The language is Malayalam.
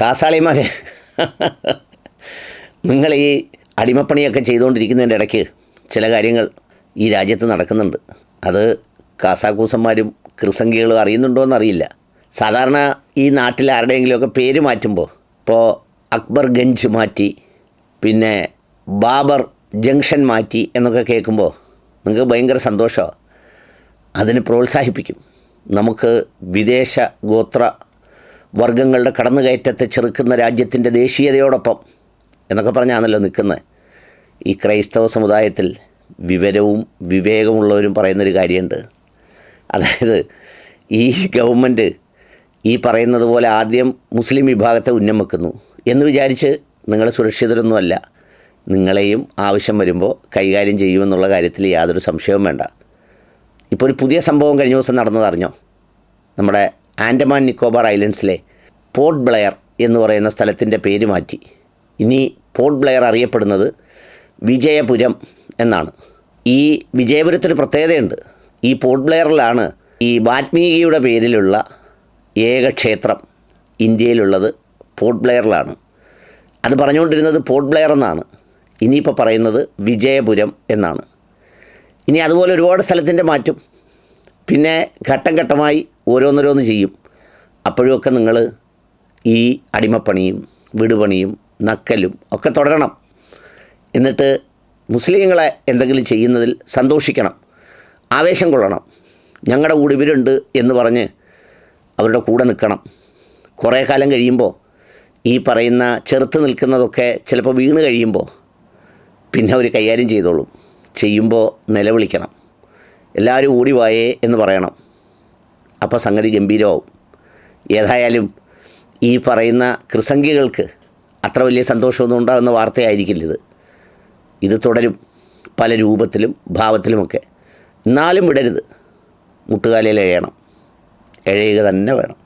കാസാളിമാരെ നിങ്ങൾ ഈ അടിമപ്പണിയൊക്കെ ചെയ്തുകൊണ്ടിരിക്കുന്നതിന്റെ ഇടയ്ക്ക് ചില കാര്യങ്ങൾ ഈ രാജ്യത്ത് നടക്കുന്നുണ്ട്. അത് കാസാക്കൂസന്മാരും ക്രിസംഗികളും അറിയുന്നുണ്ടോ എന്നറിയില്ല. സാധാരണ ഈ നാട്ടിൽ ആരുടെയെങ്കിലുമൊക്കെ പേര് മാറ്റുമ്പോൾ ഇപ്പോൾ അക്ബർ ഗഞ്ച് മാറ്റി പിന്നെ ബാബർ ജംഗ്ഷൻ മാറ്റി എന്നൊക്കെ കേൾക്കുമ്പോൾ നിങ്ങൾക്ക് ഭയങ്കര സന്തോഷമാണ്. അതിന് പ്രോത്സാഹിപ്പിക്കും. നമുക്ക് വിദേശ ഗോത്ര വർഗങ്ങളുടെ കടന്നുകയറ്റത്തെ ചെറുക്കുന്ന രാജ്യത്തിന്റെ ദേശീയതയോടൊപ്പം എന്നൊക്കെ പറഞ്ഞാണല്ലോ നിൽക്കുന്നത്. ഈ ക്രൈസ്തവ സമുദായത്തിൽ വിവരവും വിവേകമുള്ളവരും പറയുന്നൊരു കാര്യമുണ്ട്. അതായത് ഈ ഗവൺമെന്റ് ഈ പറയുന്നത് പോലെ ആദ്യം മുസ്ലിം വിഭാഗത്തെ ഉന്നം വെക്കുന്നു എന്ന് വിചാരിച്ച് നിങ്ങൾ സുരക്ഷിതരൊന്നുമല്ല. നിങ്ങളെയും ആവശ്യം വരുമ്പോൾ കൈകാര്യം ചെയ്യുമെന്നുള്ള കാര്യത്തിൽ യാതൊരു സംശയവും വേണ്ട. ഇപ്പോൾ ഒരു പുതിയ സംഭവം കഴിഞ്ഞ ദിവസം നടന്നത് അറിഞ്ഞോ? നമ്മുടെ ആൻഡമാൻ നിക്കോബാർ ഐലൻഡ്സിലെ പോർട്ട് ബ്ലെയർ എന്ന് പറയുന്ന സ്ഥലത്തിന്റെ പേര് മാറ്റി. ഇനി പോർട്ട് ബ്ലെയർ അറിയപ്പെടുന്നത് വിജയപുരം എന്നാണ്. ഈ വിജയപുരത്തിന് പ്രത്യേകതയുണ്ട്. ഈ പോർട്ട് ബ്ലെയറിലാണ് ഈ വാൽമീകിയുടെ പേരിലുള്ള ഏക ക്ഷേത്രം ഇന്ത്യയിലുള്ളത് പോർട്ട് ബ്ലെയറിലാണ്. അത് പറഞ്ഞുകൊണ്ടിരുന്നത് പോർട്ട് ബ്ലെയർ എന്നാണ്. ഇനിയിപ്പോൾ പറയുന്നത് വിജയപുരം എന്നാണ്. ഇനി അതുപോലെ ഒരുപാട് സ്ഥലത്തിന്റെ മാറ്റും. പിന്നെ ഘട്ടം ഘട്ടമായി ഓരോന്നോരോന്ന് ചെയ്യും. അപ്പോഴുമൊക്കെ നിങ്ങൾ ഈ അടിമപ്പണിയും വിടുപണിയും നക്കലും ഒക്കെ തുടരണം. എന്നിട്ട് മുസ്ലിങ്ങളെ എന്തെങ്കിലും ചെയ്യുന്നതിൽ സന്തോഷിക്കണം. ആവേശം കൊള്ളണം. ഞങ്ങളുടെ കൂടെ ഇവരുണ്ട് എന്ന് പറഞ്ഞ് അവരുടെ കൂടെ നിൽക്കണം. കുറേ കാലം കഴിയുമ്പോൾ ഈ പറയുന്ന ചെറുത്ത് നിൽക്കുന്നതൊക്കെ ചിലപ്പോൾ വീണ് കഴിയുമ്പോൾ പിന്നെ അവർ കൈകാര്യം ചെയ്തോളും. ചെയ്യുമ്പോൾ നിലവിളിക്കണം. എല്ലാവരും ഓടിവായേ എന്ന് പറയണം. അപ്പോൾ സംഗതി ഗംഭീരമാവും. ഏതായാലും ഈ പറയുന്ന കൃസംഗികൾക്ക് അത്ര വലിയ സന്തോഷമൊന്നും ഉണ്ടാകുന്ന വാർത്തയായിരിക്കില്ല ഇത്. ഇത് തുടരും പല രൂപത്തിലും ഭാവത്തിലുമൊക്കെ. എന്നാലും വിടരുത് മുട്ടുകാലയിൽ എഴയണം. എഴയുക തന്നെ വേണം.